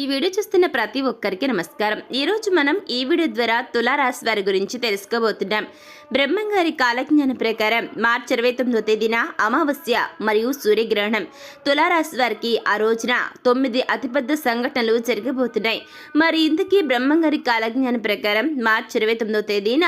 ఈ వీడియో చూస్తున్న ప్రతి ఒక్కరికి నమస్కారం. ఈరోజు మనం ఈ వీడియో ద్వారా తులారాశి వారి గురించి తెలుసుకోబోతున్నాం. బ్రహ్మంగారి కాలజ్ఞాన ప్రకారం మార్చి ఇరవై తొమ్మిదో తేదీన అమావాస్య మరియు సూర్యగ్రహణం. తులారాశి వారికి ఆ రోజున తొమ్మిది అతిపెద్ద సంఘటనలు జరగబోతున్నాయి. మరి ఇందుకీ బ్రహ్మంగారి కాలజ్ఞాన ప్రకారం మార్చి ఇరవై తొమ్మిదో తేదీన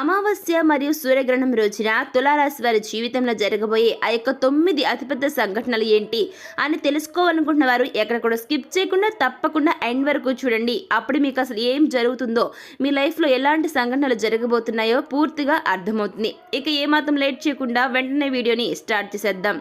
అమావాస్య మరియు సూర్యగ్రహణం రోజున తులారాశి వారి జీవితంలో జరగబోయే ఆ యొక్క తొమ్మిది అతిపెద్ద సంఘటనలు ఏంటి అని తెలుసుకోవాలనుకుంటున్న వారు ఎక్కడ కూడా స్కిప్ చేయకుండా తప్పకుండా ఎండ్ వరకు చూడండి. అప్పుడు మీకు అసలు ఏం జరుగుతుందో మీ లైఫ్లో ఎలాంటి సంఘటనలు జరగబోతున్నాయో పూర్తిగా అర్థమవుతుంది. ఇక ఏమాత్రం లేట్ చేయకుండా వెంటనే వీడియోని స్టార్ట్ చేసేద్దాం.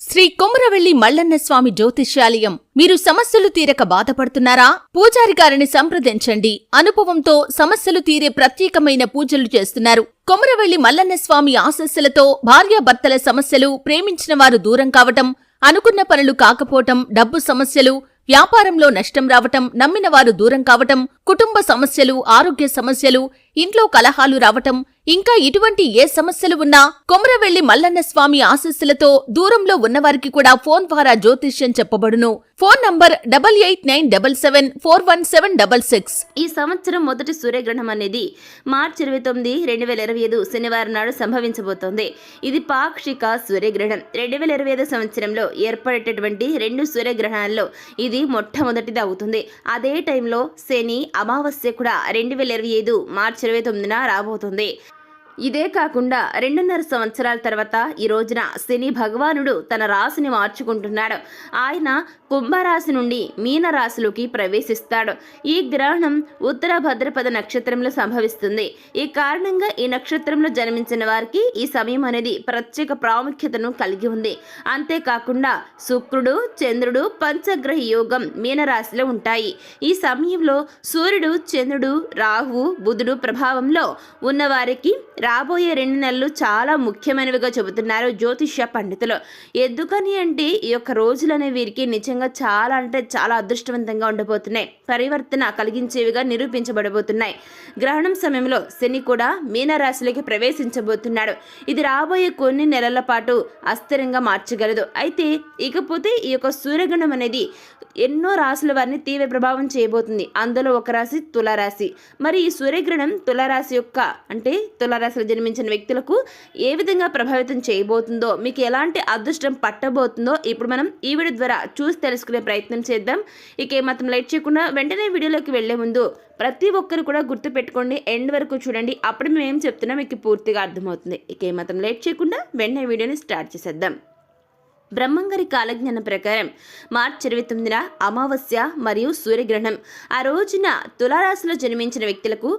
శ్రీ కొమరవెల్లి మల్లన్న స్వామి జ్యోతిష్యాలయం మీరు సమస్యలు తీరక బాధపడుతున్నారా? పూజారి గారిని సంప్రదించండి. అనుభవంతో సమస్యలు తీరే ప్రత్యేకమైన పూజలు చేస్తున్నారు. కొమరవెల్లి మల్లన్న స్వామి ఆశస్సులతో భార్యాభర్తల సమస్యలు ప్రేమించిన వారు దూరం కావటం అనుకున్న పనులు కాకపోవటం డబ్బు సమస్యలు వ్యాపారంలో నష్టం రావటం నమ్మిన వారు దూరం కావటం కుటుంబ సమస్యలు ఆరోగ్య సమస్యలు ఇంట్లో కలహాలు రావటం ఇంకా ఇటువంటి ఏ సమస్యలు ఉన్నా కొమరవెల్లి మల్లన్న స్వామి ఆశస్సులతో దూరంలో ఉన్నవారికి కూడా ఫోన్ ద్వారా జ్యోతిష్యం చెప్పబడును. Phone number double eight nine double seven four one seven double six. ఈ సంవత్సరం మొదటి సూర్యగ్రహణం అనేది మార్చి ఇరవై తొమ్మిది రెండు వేల ఇరవై ఐదు శనివారం నాడు సంభవించబోతోంది. ఇది పాక్షిక సూర్యగ్రహణం. రెండు వేల ఇరవై ఐదు సంవత్సరంలో ఏర్పడేటటువంటి రెండు సూర్యగ్రహణాల్లో ఇది మొట్టమొదటిది అవుతుంది. అదే టైంలో శని అమావాస్య కూడా రెండు వేల ఇరవై ఐదు మార్చి ఇరవై తొమ్మిదిన రాబోతుంది. ఇదే కాకుండా రెండున్నర సంవత్సరాల తర్వాత ఈ రోజున శని భగవానుడు తన రాశిని మార్చుకుంటున్నాడు. ఆయన కుంభరాశి నుండి మీనరాశిలోకి ప్రవేశిస్తాడు. ఈ గ్రహణం ఉత్తర భద్రపద నక్షత్రంలో సంభవిస్తుంది. ఈ కారణంగా ఈ నక్షత్రంలో జన్మించిన వారికి ఈ సమయం అనేది ప్రత్యేక ప్రాముఖ్యతను కలిగి ఉంది. అంతేకాకుండా శుక్రుడు చంద్రుడు పంచగ్రహ యోగం మీనరాశిలో ఉంటాయి. ఈ సమయంలో సూర్యుడు చంద్రుడు రాహు బుధుడు ప్రభావంలో ఉన్నవారికి రాబోయే రెండు నెలలు చాలా ముఖ్యమైనవిగా చెబుతున్నారు జ్యోతిష్య పండితులు. ఎందుకని అంటే ఈ యొక్క రోజులు అనే వీరికి నిజంగా చాలా అంటే చాలా అదృష్టవంతంగా ఉండబోతున్నాయి. పరివర్తన కలిగించేవిగా నిరూపించబడబోతున్నాయి. గ్రహణం సమయంలో శని కూడా మీనరాశిలోకి ప్రవేశించబోతున్నాడు. ఇది రాబోయే కొన్ని నెలల పాటు అస్థిరంగా మార్చగలదు. అయితే ఇకపోతే ఈ యొక్క సూర్యగ్రహణం అనేది ఎన్నో రాశుల వారిని తీవ్ర ప్రభావం చేయబోతుంది. అందులో ఒక రాశి తులారాశి. మరి ఈ సూర్యగ్రహణం తులారాశి యొక్క అంటే రాశిలో జన్మించిన వ్యక్తులకు ఏ విధంగా ప్రభావితం చేయబోతుందో మీకు ఎలాంటి అదృష్టం పట్టబోతుందో ఇప్పుడు మనం ఈ వీడియో ద్వారా చూసి తెలుసుకునే ప్రయత్నం చేద్దాం. ఇక ఏమాత్రం లైట్ చేయకుండా వెంటనే వీడియోలోకి వెళ్ళే ముందు ప్రతి ఒక్కరు కూడా గుర్తుపెట్టుకోండి. ఎండ్ వరకు చూడండి. అప్పుడు మేము ఏం చెప్తున్నా మీకు పూర్తిగా అర్థమవుతుంది. ఇక ఏమాత్రం లేట్ చేయకుండా వెంటనే వీడియోని స్టార్ట్ చేసేద్దాం. బ్రహ్మంగారి కాలజ్ఞానం ప్రకారం మార్చి ఇరవై తొమ్మిదిన అమావాస్య మరియు సూర్యగ్రహణం. ఆ రోజున తులారాశిలో జన్మించిన వ్యక్తులకు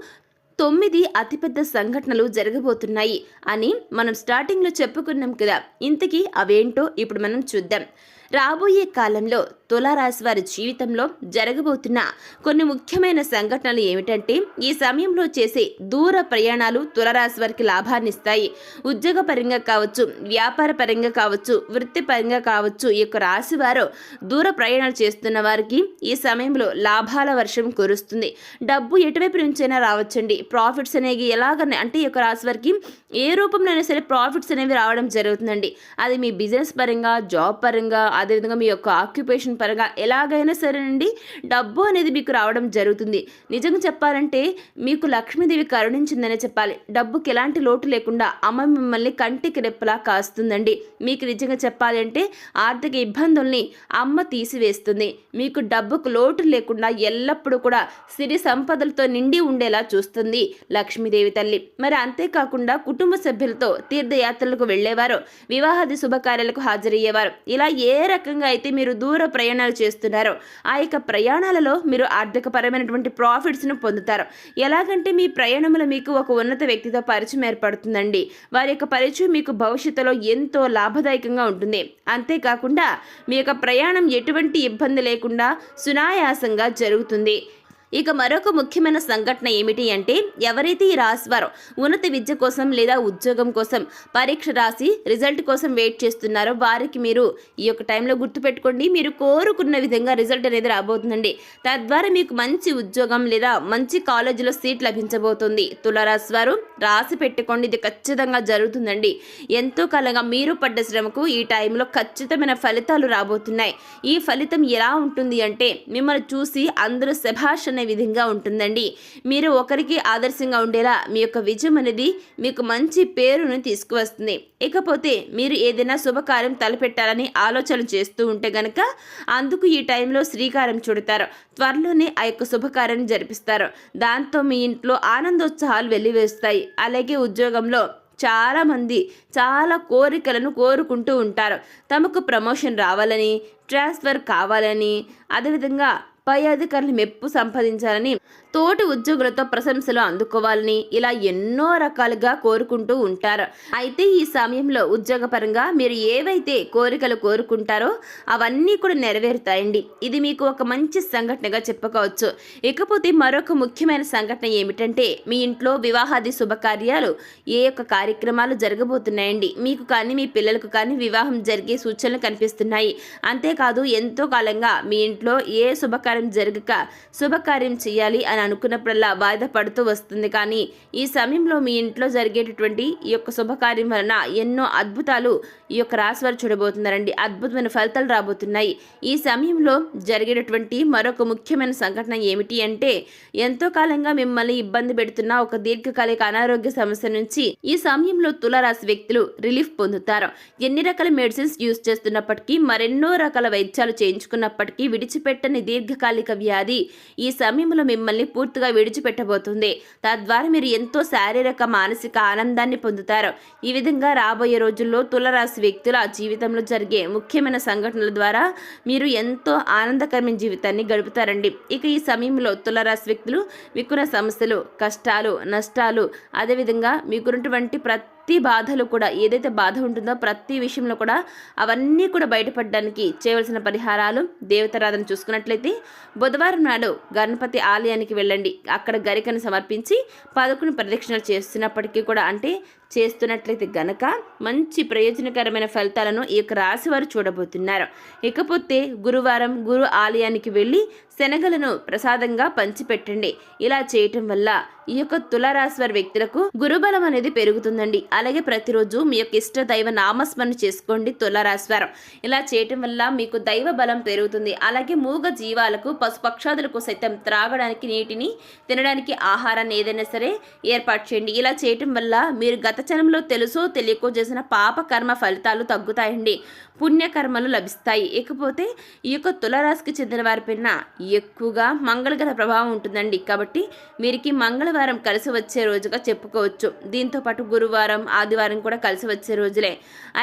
తొమ్మిది అతిపెద్ద సంఘటనలు జరగబోతున్నాయి అని మనం స్టార్టింగ్లో చెప్పుకున్నాం కదా. ఇంతకీ అవేంటో ఇప్పుడు మనం చూద్దాం. రాబోయే కాలంలో తులారాశి వారి జీవితంలో జరగబోతున్న కొన్ని ముఖ్యమైన సంఘటనలు ఏమిటంటే ఈ సమయంలో చేసే దూర ప్రయాణాలు తులరాశి వారికి లాభాన్ని ఇస్తాయి. ఉద్యోగ పరంగా కావచ్చు వ్యాపార పరంగా కావచ్చు వృత్తిపరంగా కావచ్చు ఈ యొక్క రాశి వారు దూర ప్రయాణాలు చేస్తున్న వారికి ఈ సమయంలో లాభాల వర్షం కురుస్తుంది. డబ్బు ఎటువైపు నుంచైనా రావచ్చండి. ప్రాఫిట్స్ అనేవి ఎలాగనే అంటే ఈ యొక్క రాశి వారికి ఏ రూపంలోనైనా సరే ప్రాఫిట్స్ అనేవి రావడం జరుగుతుందండి. అది మీ బిజినెస్ పరంగా జాబ్ పరంగా అదేవిధంగా మీ యొక్క ఆక్యుపేషన్ పరంగా ఎలాగైనా సరేనండి డబ్బు అనేది మీకు రావడం జరుగుతుంది. నిజంగా చెప్పాలంటే మీకు లక్ష్మీదేవి కరుణించిందనే చెప్పాలి. డబ్బుకి ఎలాంటి లోటు లేకుండా అమ్మ మిమ్మల్ని కంటికి రెప్పలా కాస్తుందండి. మీకు నిజంగా చెప్పాలి అంటే ఆర్థిక ఇబ్బందుల్ని అమ్మ తీసివేస్తుంది. మీకు డబ్బుకు లోటు లేకుండా ఎల్లప్పుడూ కూడా సిరి సంపదలతో నిండి ఉండేలా చూస్తుంది లక్ష్మీదేవి తల్లి. మరి అంతేకాకుండా కుటుంబ సభ్యులతో తీర్థయాత్రలకు వెళ్ళేవారు. వివాహాది శుభకార్యాలకు హాజరయ్యేవారు. ఇలా ఏ రకంగా అయితే మీరు దూర ప్రయాణాలు చేస్తున్నారో. ఆ యొక్క ప్రయాణాలలో మీరు ఆర్థికపరమైనటువంటి ప్రాఫిట్స్ను పొందుతారు. ఎలాగంటే మీ ప్రయాణంలో మీకు ఒక ఉన్నత వ్యక్తితో పరిచయం ఏర్పడుతుందండి. వారి యొక్క పరిచయం మీకు భవిష్యత్తులో ఎంతో లాభదాయకంగా ఉంటుంది. అంతేకాకుండా మీ యొక్క ప్రయాణం ఎటువంటి ఇబ్బంది లేకుండా సునాయాసంగా జరుగుతుంది. ఇక మరొక ముఖ్యమైన సంఘటన ఏమిటి అంటే ఎవరైతే ఈ రాశివారు ఉన్నత విద్య కోసం లేదా ఉద్యోగం కోసం పరీక్ష రాసి రిజల్ట్ కోసం వెయిట్ చేస్తున్నారో వారికి మీరు ఈ యొక్క టైంలో గుర్తుపెట్టుకోండి. మీరు కోరుకున్న విధంగా రిజల్ట్ అనేది రాబోతుందండి. తద్వారా మీకు మంచి ఉద్యోగం లేదా మంచి కాలేజీలో సీట్ లభించబోతుంది. తులారాశి వారు రాసి పెట్టుకోండి. ఇది ఖచ్చితంగా జరుగుతుందండి. ఎంతో కాలంగా మీరు పడ్డ శ్రమకు ఈ టైంలో ఖచ్చితమైన ఫలితాలు రాబోతున్నాయి. ఈ ఫలితం ఎలా ఉంటుంది అంటే మిమ్మల్ని చూసి అందరూ శభాష్ అనే విధంగా ఉంటుందండి. మీరు ఒకరికి ఆదర్శంగా ఉండేలా మీ యొక్క విజయం అనేది మీకు మంచి పేరును తీసుకువస్తుంది. ఇకపోతే మీరు ఏదైనా శుభకార్యం తలపెట్టాలని ఆలోచన చేస్తూ ఉంటే గనక అందుకు ఈ టైంలో శ్రీకారం చుడతారు. త్వరలోనే ఆ యొక్క శుభకార్యాన్ని జరిపిస్తారు. దాంతో మీ ఇంట్లో ఆనందోత్సాహాలు వెల్లివేస్తాయి. అలాగే ఉద్యోగంలో చాలామంది చాలా కోరికలను కోరుకుంటూ ఉంటారు. తమకు ప్రమోషన్ రావాలని ట్రాన్స్ఫర్ కావాలని అదేవిధంగా పై అధికారులు మెప్పు సంపాదించాలని తోటి ఉద్యోగులతో ప్రశంసలు అందుకోవాలని ఇలా ఎన్నో రకాలుగా కోరుకుంటూ ఉంటారు. అయితే ఈ సమయంలో ఉద్యోగపరంగా మీరు ఏవైతే కోరికలు కోరుకుంటారో అవన్నీ కూడా నెరవేరుతాయండి. ఇది మీకు ఒక మంచి సంఘటనగా చెప్పుకోవచ్చు. ఇకపోతే మరొక ముఖ్యమైన సంఘటన ఏమిటంటే మీ ఇంట్లో వివాహాది శుభకార్యాలు ఏ యొక్క కార్యక్రమాలు జరగబోతున్నాయండి. మీకు కానీ మీ పిల్లలకు కానీ వివాహం జరిగే సూచనలు కనిపిస్తున్నాయి. అంతేకాదు ఎంతో కాలంగా మీ ఇంట్లో ఏ శుభకార్యం జరగక శుభకార్యం చేయాలి అని అనుకున్నప్పుడల్లా బాధపడుతూ పడుతూ వస్తుంది. కానీ ఈ సమయంలో మీ ఇంట్లో జరిగేటటువంటి ఈ యొక్క శుభకార్యం వలన ఎన్నో అద్భుతాలు ఈ యొక్క రాశి వారు చూడబోతున్నారండి. అద్భుతమైన ఫలితాలు రాబోతున్నాయి. ఈ సమయంలో జరిగేటటువంటి మరొక ముఖ్యమైన సంఘటన ఏమిటి అంటే ఎంతో కాలంగా మిమ్మల్ని ఇబ్బంది పెడుతున్న ఒక దీర్ఘకాలిక అనారోగ్య సమస్య నుంచి ఈ సమయంలో తులారాశి వ్యక్తులు రిలీఫ్ పొందుతారు. ఎన్ని రకాల మెడిసిన్స్ యూజ్ చేస్తున్నప్పటికీ మరెన్నో రకాల వైద్యాలు చేయించుకున్నప్పటికీ విడిచిపెట్టని దీర్ఘకాలిక వ్యాధి. ఈ సమయంలో మిమ్మల్ని పూర్తిగా విడిచిపెట్టబోతుంది. తద్వారా మీరు ఎంతో శారీరక మానసిక ఆనందాన్ని పొందుతారు. ఈ విధంగా రాబోయే రోజుల్లో తులరాశి వ్యక్తుల జీవితంలో జరిగే ముఖ్యమైన సంఘటనల ద్వారా మీరు ఎంతో ఆనందకరమైన జీవితాన్ని గడుపుతారండి. ఇక ఈ సమయంలో తులరాశి వ్యక్తులు మీకున్న సమస్యలు కష్టాలు నష్టాలు అదేవిధంగా మీకున్నటువంటి ప్రతి ప్రతి బాధలు కూడా ఏదైతే బాధ ఉంటుందో ప్రతి విషయంలో కూడా అవన్నీ కూడా బయటపడడానికి చేయవలసిన పరిహారాలు దేవతారాధన చూసుకున్నట్లయితే బుధవారం నాడు గణపతి ఆలయానికి వెళ్ళండి. అక్కడ గరికను సమర్పించి పదకొండు ప్రదక్షిణలు చేస్తున్నప్పటికీ కూడా అంటే చేస్తున్నట్లయితే గనక మంచి ప్రయోజనకరమైన ఫలితాలను ఈ యొక్క రాశి వారు చూడబోతున్నారు. ఇకపోతే గురువారం గురు ఆలయానికి వెళ్ళి శనగలను ప్రసాదంగా పంచిపెట్టండి. ఇలా చేయటం వల్ల ఈ యొక్క తులారాశి వారి వ్యక్తులకు గురుబలం అనేది పెరుగుతుందండి. అలాగే ప్రతిరోజు మీ యొక్క ఇష్ట దైవ నామస్మరణ చేసుకోండి తులారాశి వారు ఇలా చేయటం వల్ల మీకు దైవ బలం పెరుగుతుంది. అలాగే మూగ జీవాలకు పశుపక్షాదులకు సైతం త్రాగడానికి నీటిని తినడానికి ఆహారాన్ని ఏదైనా సరే ఏర్పాటు చేయండి. ఇలా చేయటం వల్ల మీరు గత జన్మలో తెలుసో తెలియకో చేసిన పాప కర్మ ఫలితాలు తగ్గుతాయండి. పుణ్యకర్మలు లభిస్తాయి. ఇకపోతే ఈ యొక్క తులరాశికి చెందిన వారిపైన ఎక్కువగా మంగళగల ప్రభావం ఉంటుందండి. కాబట్టి వీరికి మంగళవారం కలిసి వచ్చే రోజుగా చెప్పుకోవచ్చు. దీంతో పాటు గురువారం ఆదివారం కూడా కలిసి వచ్చే రోజులే.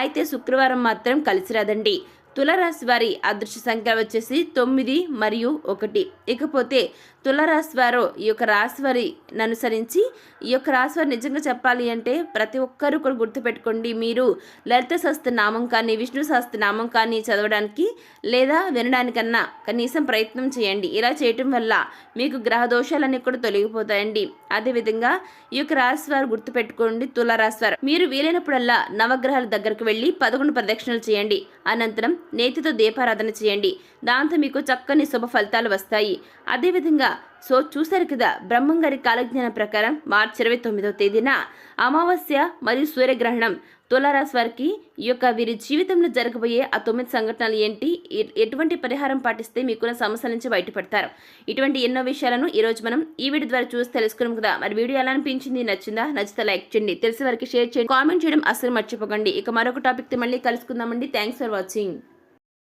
అయితే శుక్రవారం మాత్రం కలిసి రాదండి. తులరాశి వారి అదృష్ట సంఖ్య వచ్చేసి తొమ్మిది మరియు ఒకటి. ఇకపోతే తులరాశి వారు ఈ యొక్క రాశివారి అనుసరించి ఈ యొక్క రాశివారు నిజంగా చెప్పాలి అంటే ప్రతి ఒక్కరూ కూడా గుర్తుపెట్టుకోండి. మీరు లలిత శాస్త్ర నామం కానీ విష్ణు శాస్త్ర నామం కానీ చదవడానికి లేదా వినడానికన్నా కనీసం ప్రయత్నం చేయండి. ఇలా చేయటం వల్ల మీకు గ్రహ దోషాలన్నీ కూడా తొలగిపోతాయండి. అదేవిధంగా ఈ యొక్క రాశి వారు గుర్తుపెట్టుకోండి తులారాశి వారు. మీరు వీలైనప్పుడల్లా నవగ్రహాల దగ్గరకు వెళ్ళి పదకొండు ప్రదక్షిణలు చేయండి. అనంతరం నేతితో దీపారాధన చేయండి. దాంతో మీకు చక్కని శుభ ఫలితాలు వస్తాయి. అదేవిధంగా సో చూశారు కదా బ్రహ్మంగారి కాలజ్ఞానం ప్రకారం మార్చి ఇరవై తొమ్మిదవ తేదీన అమావాస్య మరియు సూర్యగ్రహణం తులారాశి వారికి ఈ యొక్క వీరి జీవితంలో జరగబోయే ఆ తొమ్మిది సంఘటనలు ఏంటి ఎటువంటి పరిహారం పాటిస్తే మీకున్న సమస్యల నుంచి బయటపడతారు. ఇటువంటి ఎన్నో విషయాలను ఈరోజు మనం ఈ వీడియో ద్వారా చూసి తెలుసుకున్నాం కదా. మరి వీడియో ఎలా అనిపించింది నచ్చిందా? నచ్చితే లైక్ చేయండి. తెలిసి వారికి షేర్ చేయండి. కామెంట్ చేయడం అస్సలు మర్చిపోకండి. ఇక మరొక టాపిక్ మళ్ళీ కలుసుకుందామండి. Thanks for watching.